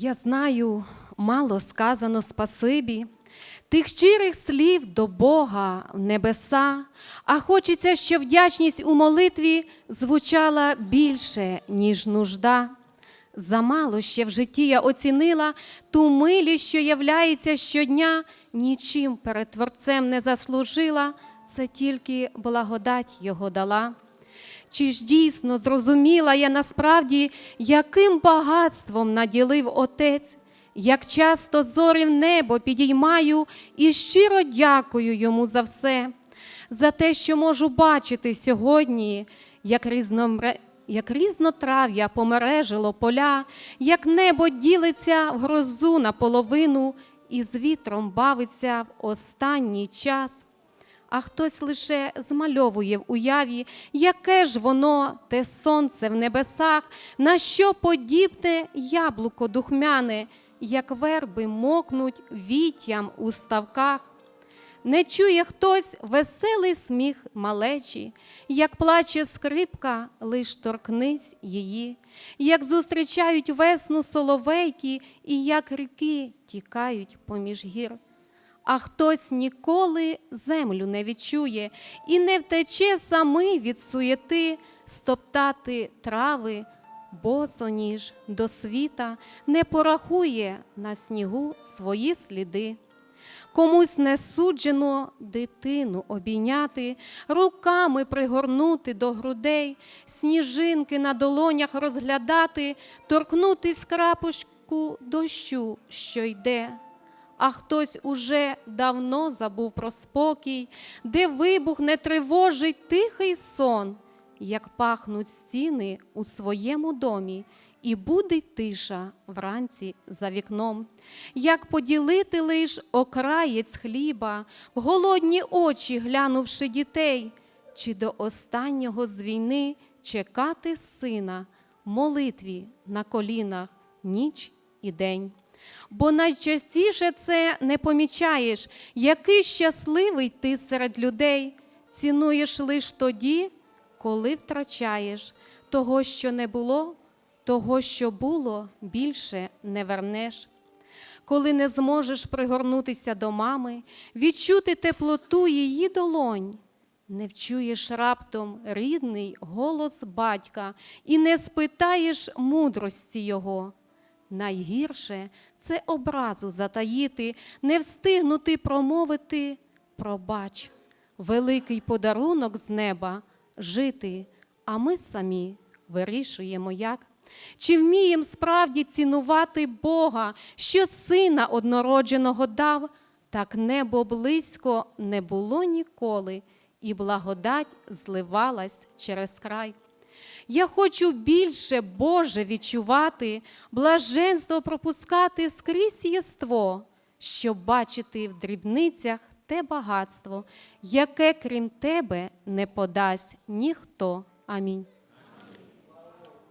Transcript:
Я знаю, мало сказано спасибі, тих щирих слів до Бога в небеса, а хочеться, щоб вдячність у молитві звучала більше, ніж нужда. Замало ще в житті я оцінила ту милість, що являється щодня, нічим перед Творцем не заслужила, це тільки благодать Його дала. Чи ж дійсно зрозуміла я насправді, яким багатством наділив Отець, як часто зорі в небо підіймаю і щиро дякую йому за все, за те, що можу бачити сьогодні, як різномре... Як різнотрав'я помережило поля, як небо ділиться в грозу наполовину і з вітром бавиться в останній час а хтось лише змальовує в уяві, яке ж воно, те сонце в небесах, на що подібне яблуко духмяне, як верби мокнуть віттям у ставках. Не чує хтось веселий сміх малечі, як плаче скрипка, лиш торкнись її, як зустрічають весну соловейки, і як ріки тікають поміж гір а хтось ніколи землю не відчує і не втече самий від суєти стоптати трави, босоніж до світа не порахує на снігу свої сліди. Комусь не суджено дитину обійняти, руками пригорнути до грудей, сніжинки на долонях розглядати, торкнутись крапочку дощу, що йде а хтось уже давно забув про спокій, де вибух не тривожить тихий сон, як пахнуть стіни у своєму домі, і буде тиша вранці за вікном, як поділити лиш окраєць хліба, в голодні очі глянувши дітей, чи до останнього з війни чекати сина, молитві на колінах ніч і день. Бо найчастіше це не помічаєш, який щасливий ти серед людей, цінуєш лиш тоді, коли втрачаєш того, що не було, того, що було, більше не вернеш. Коли не зможеш пригорнутися до мами, відчути теплоту її долонь, не вчуєш раптом рідний голос батька і не спитаєш мудрості його. Найгірше це образу затаїти, не встигнути промовити пробач, великий подарунок з неба жити, а ми самі вирішуємо як. Чи вміємо справді цінувати Бога, що сина однородженого дав, так небо близько не було ніколи, і благодать зливалась через край. Я хочу більше Боже відчувати, блаженство пропускати скрізь єство, щоб бачити в дрібницях те багатство, яке крім тебе не подасть ніхто. Амінь.